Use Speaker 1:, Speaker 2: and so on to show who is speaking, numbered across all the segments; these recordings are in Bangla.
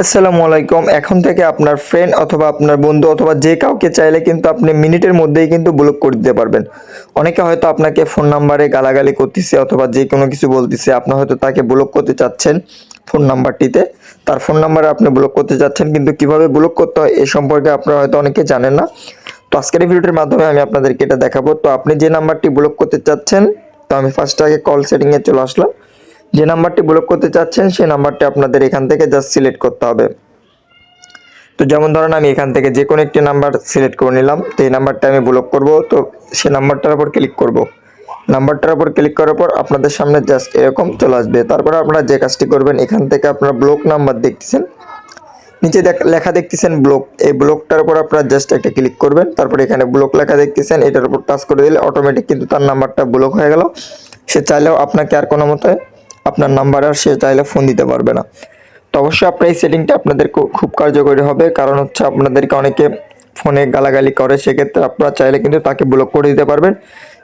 Speaker 1: আসসালামু আলাইকুম। এখন থেকে আপনার ফ্রেন্ড অথবা আপনার বন্ধু অথবা যে কাউকে চাইলে কিন্তু আপনি মিনিটের মধ্যেই কিন্তু ব্লক করে দিতে পারবেন। অনেকে হয়তো আপনাকে ফোন নাম্বারে গালাগালি করতেছে অথবা যে কোনো কিছু বলতেছে, আপনি হয়তো তাকে ব্লক করতে চাচ্ছেন ফোন নাম্বারটিতে তার ফোন নাম্বারে আপনি ব্লক করতে চাচ্ছেন, কিন্তু কীভাবে ব্লক করতে হয় এ সম্পর্কে আপনারা হয়তো অনেকে জানেন না। তো আজকের ভিডিওটির মাধ্যমে আমি আপনাদেরকে এটা দেখাবো। তো আপনি যে নাম্বারটি ব্লক করতে চাচ্ছেন, তো আমি ফার্স্ট আগে কল সেটিংয়ে চলে আসলাম। যে নাম্বারটি ব্লক করতে চাচ্ছেন, সেই নাম্বারটি আপনাদের এখান থেকে জাস্ট সিলেক্ট করতে হবে। তো যেমন ধরেন আমি এখান থেকে যে কোনো একটি নাম্বার সিলেক্ট করে নিলাম, তো এই নাম্বারটা আমি ব্লক করব, তো সেই নাম্বারটার উপর ক্লিক করব। নাম্বারটার উপর ক্লিক করার পর আপনাদের সামনে জাস্ট এরকম চলে আসবে। তারপরে আপনারা যে কাজটি করবেন, এখান থেকে আপনারা ব্লক নাম্বার দেখতেছেন। নিচে লেখা দেখতেছেন ব্লক এই ব্লকটার উপর আপনারা জাস্ট একটা ক্লিক করবেন। তারপরে এখানে ব্লক লেখা দেখতেছেন, এটার উপর টাচ করে দিলে অটোমেটিক কিন্তু তার নাম্বারটা ব্লক হয়ে গেল। সে চাইলেও আপনাকে আর কোনো মতে আপনার নাম্বার আর সে চাইলে ফোন দিতে পারবে না। তো অবশ্যই আপনার এই সেটিংটা আপনাদের খুব কার্যকরী হবে। কারণ হচ্ছে আপনাদেরকে অনেকে ফোনে গালাগালি করে, সেক্ষেত্রে আপনারা চাইলে কিন্তু তাকে ব্লক করে দিতে পারবেন।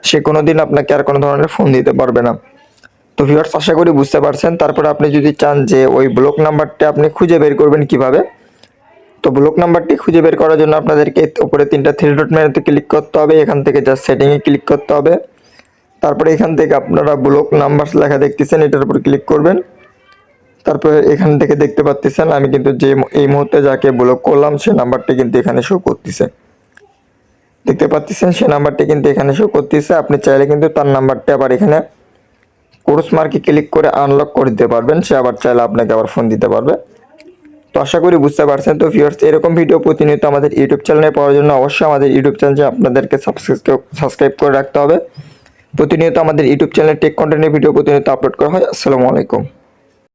Speaker 1: সে কোনো দিন আপনাকে আর কোনো ধরনের ফোন দিতে পারবে না। তো ভিউয়ার্স আশা করি বুঝতে পারছেন। তারপরে আপনি যদি চান যে ওই ব্লক নাম্বারটা আপনি খুঁজে বের করবেন কীভাবে? তো ব্লক নাম্বারটি খুঁজে বের করার জন্য আপনাদেরকে উপরে তিনটা থ্রি ডট মেনুতে ক্লিক করতে হবে। এখান থেকে জাস্ট সেটিংয়ে ক্লিক করতে হবে। তারপরে এখান থেকে আপনারা ব্লক নাম্বার লেখা দেখতেছেন, এটার উপর ক্লিক করবেন। তারপরে এখান থেকে দেখতে পাচ্ছেন আমি কিন্তু যে এই মুহূর্তে যাকে ব্লক করলাম, সে নাম্বারটি কিন্তু এখানে শো করতেছে। দেখতে পাচ্ছেন সে নাম্বারটি কিন্তু এখানে শো করতেছে। আপনি চাইলে কিন্তু তার নাম্বারটি আবার এখানে কোর্স মার্কে ক্লিক করে আনলক করে দিতে পারবেন। সে আবার চাইলে আপনাকে আবার ফোন দিতে পারবে। তো আশা করি বুঝতে পারছেন। তো ভিউয়ার্স এরকম ভিডিও প্রতিনিয়ত আমাদের ইউটিউব চ্যানেলে পাওয়ার জন্য অবশ্যই আমাদের ইউটিউব চ্যানেলে আপনাদেরকে সাবস্ক্রাইব করে রাখতে হবে। প্রতিনিয়ত আমাদের ইউটিউব চ্যানেল টেক কন্টেন্টের ভিডিও প্রতিনিয়ত আপলোড করা হয়। আসসালামু আলাইকুম।